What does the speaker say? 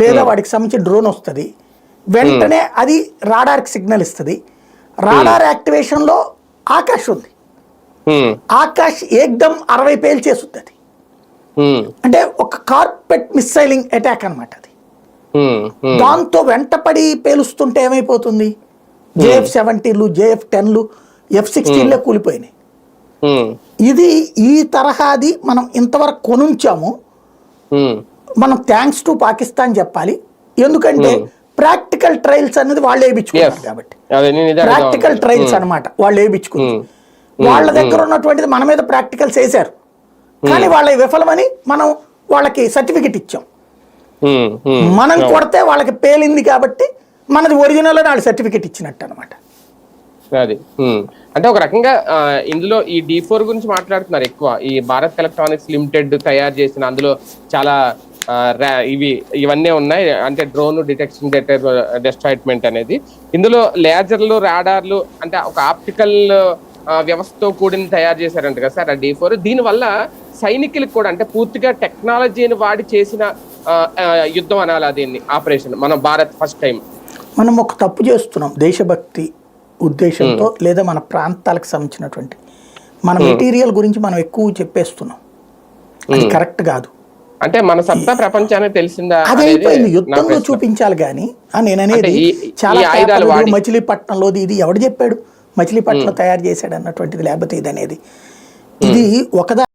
లేదా వాడికి సంబంధించి డ్రోన్ వస్తుంది. వెంటనే అది రాడార్కి సిగ్నల్ ఇస్తుంది. రాడార్ యాక్టివేషన్లో ఆకాష్ ఉంది. ఆకాష్ ఏకదం అరవై పేలు చేస్తుంది అది. అంటే ఒక కార్పెట్ మిస్సైలింగ్ అటాక్ అన్నమాట అది. దాంతో వెంటపడి పేలుస్తుంటే ఏమైపోతుంది? జేఎఫ్ సెవెంటీన్లు జేఎఫ్ టెన్లు ఎఫ్ సిక్స్టీన్లే కూలిపోయినాయి. ఇది ఈ తరహాది మనం ఇంతవరకు కొనుంచాము. మనం థ్యాంక్స్ టు పాకిస్తాన్ చెప్పాలి. ఎందుకంటే ప్రాక్టికల్ ట్రయల్స్ అనేది వాళ్ళు వేయించుకున్నారు. కాబట్టి. ప్రాక్టికల్. ట్రయల్స్ అన్నమాట వాళ్ళు వేయించుకున్నారు వాళ్ళ దగ్గర ఉన్నటువంటిది మన మీద ప్రాక్టికల్స్ వేశారు. కానీ వాళ్ళ విఫలమని మనం వాళ్ళకి సర్టిఫికెట్ ఇచ్చాం. మనం కొడితే వాళ్ళకి పేలింది కాబట్టి మనది ఒరిజినల్ అని వాళ్ళు సర్టిఫికెట్ ఇచ్చినట్టు అనమాట అది. అంటే ఒక రకంగా ఇందులో ఈ డి ఫోర్ గురించి మాట్లాడుతున్నారు ఎక్కువ. ఈ భారత్ ఎలక్ట్రానిక్స్ లిమిటెడ్ తయారు చేసిన అందులో చాలా ఇవి ఇవన్నీ ఉన్నాయి. అంటే డ్రోన్ డిటెక్షన్ డెస్ట్రాయిట్మెంట్ అనేది. ఇందులో లేజర్లు రాడార్లు అంటే ఒక ఆప్టికల్ వ్యవస్థతో కూడిన తయారు చేశారంట కదా సార్ ఆ డి ఫోర్. దీనివల్ల సైనికులకు కూడా అంటే పూర్తిగా టెక్నాలజీని వాడి చేసిన యుద్ధం అనాలి దీన్ని ఆపరేషన్. మన భారత్ ఫస్ట్ టైం. మనం ఒక తప్పు చేస్తున్నాం. దేశభక్తి ఉద్దేశంతో లేదా మన ప్రాంతాలకు సంబంధించినటువంటి. మన మెటీరియల్ గురించి మనం ఎక్కువ చెప్పేస్తున్నాం. అది కరెక్ట్ కాదు. అంటే మన సత్తా ప్రపంచానికి తెలిసిందా అది అయిపోయింది. యుద్ధంలో. చూపించాలి కానీ నేను అనేది అంటే ఈ- చాలా మచిలీపట్నంలోది ఇది ఎవడు చెప్పాడు? మచిలీపట్నం తయారు చేశాడు అన్నటువంటిది లేకపోతే ఇది అనేది ఇది ఒకదా